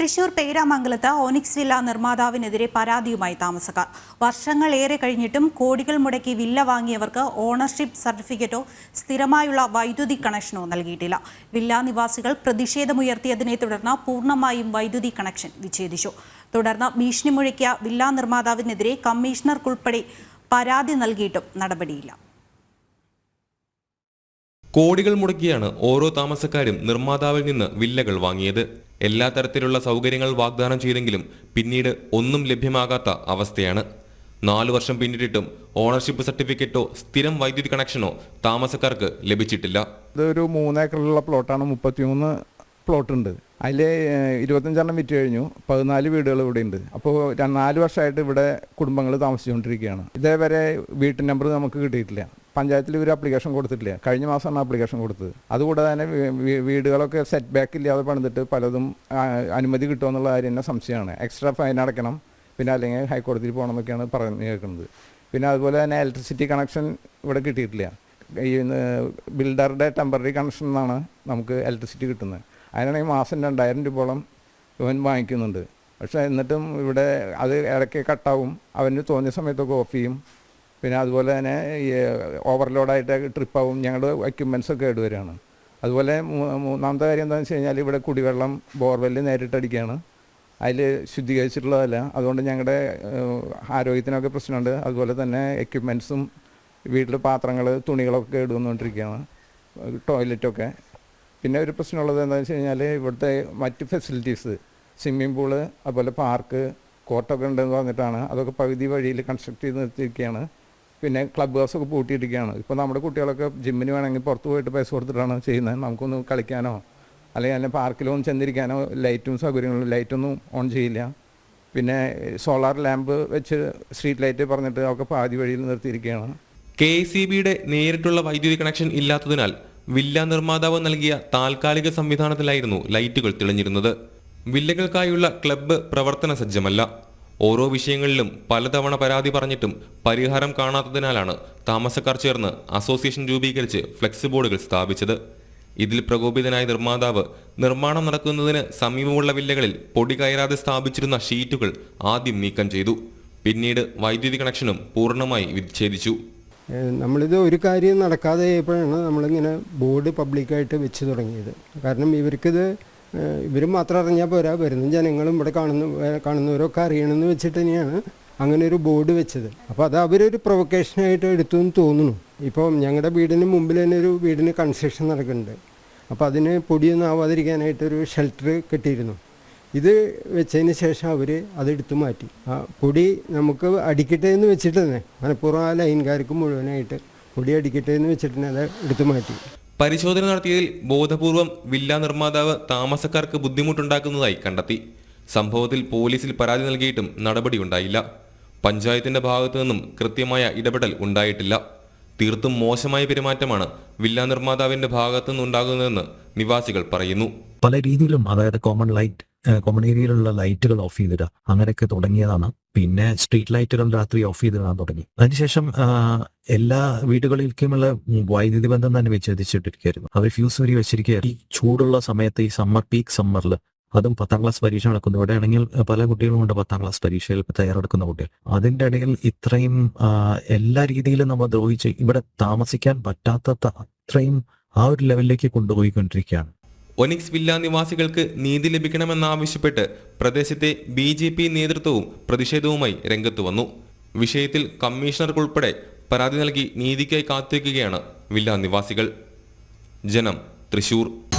തൃശൂർ പേരാമംഗലത്ത് Onyx villa നിർമ്മാതാവിനെതിരെ പരാതിയുമായി താമസക്കാർ. വർഷങ്ങൾ ഏറെ കഴിഞ്ഞിട്ടും കോടികൾ മുടക്കി വില്ല വാങ്ങിയവർക്ക് ഓണർഷിപ്പ് സർട്ടിഫിക്കറ്റോ സ്ഥിരമായുള്ള വൈദ്യുതി കണക്ഷനോ നൽകിയിട്ടില്ല. വില്ല നിവാസികൾ പ്രതിഷേധമുയർത്തിയതിനെ തുടർന്ന് പൂർണമായും വൈദ്യുതി കണക്ഷൻ വിച്ഛേദിച്ചു. തുടർന്ന് ഭീഷണി മുഴക്കിയ വില്ല നിർമ്മാതാവിനെതിരെ കമ്മീഷണർക്കുൾപ്പെടെ പരാതി നൽകിയിട്ടും നടപടിയില്ല. കോടികൾ മുടക്കിയാണ് ഓരോ താമസക്കാരും നിർമ്മാതാവിൽ നിന്ന് വില്ലകൾ വാങ്ങിയത്. എല്ലാ തരത്തിലുള്ള സൗകര്യങ്ങൾ വാഗ്ദാനം ചെയ്തെങ്കിലും പിന്നീട് ഒന്നും ലഭ്യമാകാത്ത അവസ്ഥയാണ്. നാലു വർഷം പിന്നിട്ടിട്ടും ഓണർഷിപ്പ് സർട്ടിഫിക്കറ്റോ സ്ഥിരം വൈദ്യുതി കണക്ഷനോ താമസക്കാർക്ക് ലഭിച്ചിട്ടില്ല. ഇതൊരു മൂന്നേക്കറിലുള്ള പ്ലോട്ടാണ്. മുപ്പത്തിമൂന്ന് പ്ലോട്ട് ഉണ്ട് അതിൽ ഇരുപത്തഞ്ചെണ്ണം വിറ്റ് കഴിഞ്ഞു. പതിനാല് വീടുകൾ ഇവിടെ ഉണ്ട് അപ്പോൾ നാല് വർഷമായിട്ട് ഇവിടെ കുടുംബങ്ങൾ താമസിച്ചുകൊണ്ടിരിക്കുകയാണ്. ഇതേവരെ വീട്ടു നമ്പർ നമുക്ക് കിട്ടിയിട്ടില്ല. പഞ്ചായത്തിൽ ഒരു ആപ്ലിക്കേഷൻ കൊടുത്തിട്ടില്ല. കഴിഞ്ഞ മാസമാണ് ആപ്ലിക്കേഷൻ കൊടുത്തത്. അതുകൂടാതെ തന്നെ വീടുകളൊക്കെ സെറ്റ് ബാക്ക് ഇല്ലാതെ പണിതിട്ട് പലതും അനുമതി അനുമതി കിട്ടുമെന്നുള്ള കാര്യം തന്നെ സംശയമാണ്. എക്സ്ട്രാ ഫൈൻ അടയ്ക്കണം. പിന്നെ അല്ലെങ്കിൽ ഹൈക്കോടതിയിൽ പോകണം എന്നൊക്കെയാണ് പറഞ്ഞു കേൾക്കുന്നത്. പിന്നെ അതുപോലെ തന്നെ ഇലക്ട്രിസിറ്റി കണക്ഷൻ ഇവിടെ കിട്ടിയിട്ടില്ല. ഈ ബിൽഡറുടെ ടെമ്പററി കണക്ഷൻ എന്നാണ് നമുക്ക് ഇലക്ട്രിസിറ്റി കിട്ടുന്നത്. അതിനാണെങ്കിൽ മാസം രണ്ടായിരം രൂപയോളം ഇവൻ വാങ്ങിക്കുന്നുണ്ട്. പക്ഷേ എന്നിട്ടും ഇവിടെ അത് ഇടയ്ക്ക് കട്ടാവും അവന് തോന്നിയ സമയത്തൊക്കെ ഓഫ് ചെയ്യും. പിന്നെ അതുപോലെ തന്നെ ഈ ഓവർലോഡായിട്ട് ട്രിപ്പാവും ഞങ്ങളുടെ എക്യുപ്മെന്റ്സ് കേടുവരികയാണ്. അതുപോലെ മൂന്നാമത്തെ കാര്യം എന്താണെന്ന് വെച്ച് കഴിഞ്ഞാൽ ഇവിടെ കുടിവെള്ളം ബോർവെല്ല് നേരിട്ടടിക്കുകയാണ് അതിൽ ശുദ്ധീകരിച്ചിട്ടുള്ളതല്ല. അതുകൊണ്ട് ഞങ്ങളുടെ ആരോഗ്യത്തിനൊക്കെ പ്രശ്നമുണ്ട്. അതുപോലെ തന്നെ എക്യുപ്മെന്റ്സും വീട്ടിൽ പാത്രങ്ങൾ തുണികളൊക്കെ കേടുവന്നുകൊണ്ടിരിക്കുകയാണ്. ടോയ്ലറ്റൊക്കെ. പിന്നെ ഒരു പ്രശ്നമുള്ളത് എന്താണെന്ന് വെച്ച് കഴിഞ്ഞാൽ ഇവിടുത്തെ മറ്റ് ഫെസിലിറ്റീസ് സ്വിമ്മിംഗ് പൂൾ അതുപോലെ പാർക്ക് കോട്ടൊക്കെ ഉണ്ടെന്ന് പറഞ്ഞിട്ടാണ്. അതൊക്കെ പകുതി വഴിയിൽ കൺസ്ട്രക്ട് ചെയ്ത് നിർത്തിയിരിക്കുകയാണ്. പിന്നെ ക്ലബ് ഹൗസ് ഒക്കെ പൂട്ടിയിട്ടിരിക്കുകയാണ്. ഇപ്പോൾ നമ്മുടെ കുട്ടികളൊക്കെ ജിമ്മിന് വേണമെങ്കിൽ പുറത്ത് പോയിട്ട് പൈസ കൊടുത്തിട്ടാണ് ചെയ്യുന്നത്. നമുക്കൊന്ന് കളിക്കാനോ അല്ലെങ്കിൽ അതിന്റെ പാർക്കിലൊന്നും ചെന്നിരിക്കാനോ ലൈറ്റും സൗകര്യങ്ങളും ലൈറ്റൊന്നും ഓൺ ചെയ്യില്ല. പിന്നെ സോളാർ ലാമ്പ് വെച്ച് സ്ട്രീറ്റ് ലൈറ്റ് പറഞ്ഞിട്ട് ഒക്കെ പാതി വഴിയിൽ നിർത്തിയിരിക്കുകയാണ്. കെ സി ബിയുടെ നേരിട്ടുള്ള വൈദ്യുതി കണക്ഷൻ ഇല്ലാത്തതിനാൽ വില്ല നിർമ്മാതാവ് നൽകിയ താൽക്കാലിക സംവിധാനത്തിലായിരുന്നു ലൈറ്റുകൾ തെളിഞ്ഞിരുന്നത്. വില്ലകൾക്കായുള്ള ക്ലബ്ബ് പ്രവർത്തന സജ്ജമല്ല. ഓരോ വിഷയങ്ങളിലും പലതവണ പരാതി പറഞ്ഞിട്ടും പരിഹാരം കാണാത്തതിനാലാണ് താമസക്കാർ ചേർന്ന് അസോസിയേഷൻ രൂപീകരിച്ച് ഫ്ലെക്സ് ബോർഡുകൾ സ്ഥാപിച്ചത്. ഇതിൽ പ്രകോപിതനായ നിർമ്മാതാവ് നിർമ്മാണം നടക്കുന്നതിന് സമീപമുള്ള വില്ലകളിൽ പൊടി കയറാതെ സ്ഥാപിച്ചിരുന്ന ഷീറ്റുകൾ ആദ്യം നീക്കം ചെയ്തു. പിന്നീട് വൈദ്യുതി കണക്ഷനും പൂർണമായി വിച്ഛേദിച്ചു. നമ്മളിത് ഒരു കാര്യം നടക്കാതെ ആയപ്പോഴാണ് നമ്മളിങ്ങനെ ബോർഡ് പബ്ലിക്കായിട്ട് വെച്ച് തുടങ്ങിയത്. കാരണം ഇവർക്കിത് ഇവർ മാത്രം അറിഞ്ഞാൽ പോരാ. വരുന്ന ജനങ്ങളും ഇവിടെ കാണുന്ന കാണുന്നവരൊക്കെ അറിയണമെന്ന് വെച്ചിട്ട് തന്നെയാണ് അങ്ങനെ ഒരു ബോർഡ് വെച്ചത്. അപ്പോൾ അത് അവരൊരു പ്രൊവക്കേഷനായിട്ട് എടുത്തു എന്ന് തോന്നുന്നു. ഇപ്പം ഞങ്ങളുടെ വീടിന് മുമ്പിൽ തന്നെ ഒരു വീടിന് കൺസ്ട്രക്ഷൻ നടക്കുന്നുണ്ട്. അപ്പോൾ അതിന് പൊടിയൊന്നും ആവാതിരിക്കാനായിട്ടൊരു ഷെൽട്ടർ കെട്ടിയിരുന്നു. ഇത് വെച്ചതിന് ശേഷം അവർ അതെടുത്ത് മാറ്റി. ആ പൊടി നമുക്ക് അടിക്കട്ടെ എന്ന് വെച്ചിട്ട് തന്നെ. മലപ്പുറം ആ ലൈൻകാർക്ക് മുഴുവനായിട്ട് പൊടി അടിക്കട്ടെ എന്ന് വെച്ചിട്ട് തന്നെ അത് എടുത്തു മാറ്റി. പരിശോധന നടത്തിയതിൽ ബോധപൂർവം വില്ല നിർമ്മാതാവ് താമസക്കാർക്ക് ബുദ്ധിമുട്ടുണ്ടാക്കുന്നതായി കണ്ടെത്തി. സംഭവത്തിൽ പോലീസിൽ പരാതി നൽകിയിട്ടും നടപടിയുണ്ടായില്ല. പഞ്ചായത്തിന്റെ ഭാഗത്തു നിന്നും കൃത്യമായ ഇടപെടൽ ഉണ്ടായിട്ടില്ല. തീർത്തും മോശമായ പെരുമാറ്റമാണ് വില്ല നിർമ്മാതാവിന്റെ ഭാഗത്തു നിന്നുണ്ടാകുന്നതെന്ന് നിവാസികൾ പറയുന്നു. പല രീതിയിലും അതായത് കോമൺ ലൈറ്റ് കോമൺ ഏരിയയിലുള്ള ലൈറ്റുകൾ ഓഫ് ചെയ്തിടുക. അങ്ങനെയൊക്കെ തുടങ്ങിയതാണ്. പിന്നെ സ്ട്രീറ്റ് ലൈറ്റുകൾ രാത്രി ഓഫ് ചെയ്തിടാൻ തുടങ്ങി. അതിനുശേഷം എല്ലാ വീടുകളിലേക്കുമുള്ള വൈദ്യുതി ബന്ധം തന്നെ വിച്ഛേദിച്ചിട്ടിരിക്കുകയായിരുന്നു. അവർ ഫ്യൂസ് വരി വെച്ചിരിക്കുകയായിരുന്നു. ഈ ചൂടുള്ള സമയത്ത് ഈ സമ്മർ പീക്ക് സമ്മറിൽ അതും പത്താം ക്ലാസ് പരീക്ഷ നടക്കുന്നു. ഇവിടെ ആണെങ്കിൽ പല കുട്ടികളും ഉണ്ട് പത്താം ക്ലാസ് പരീക്ഷയിൽ തയ്യാറെടുക്കുന്ന കുട്ടികൾ. അതിന്റെ ഇടയിൽ ഇത്രയും എല്ലാ രീതിയിലും നമ്മൾ ദ്രോഹിച്ച് ഇവിടെ താമസിക്കാൻ പറ്റാത്ത അത്രയും ആ ഒരു ലെവലിലേക്ക് കൊണ്ടുപോയിക്കൊണ്ടിരിക്കുകയാണ്. ഒനിക്സ് വില്ല നിവാസികൾക്ക് നീതി ലഭിക്കണമെന്നാവശ്യപ്പെട്ട് പ്രദേശത്തെ ബി ജെ പി നേതൃത്വവും പ്രതിഷേധവുമായി രംഗത്തു വന്നു. വിഷയത്തിൽ കമ്മീഷണർക്കുൾപ്പെടെ പരാതി നൽകി നീതിക്കായി കാത്തിരിക്കുകയാണ് വില്ല നിവാസികൾ. ജനം തൃശൂർ.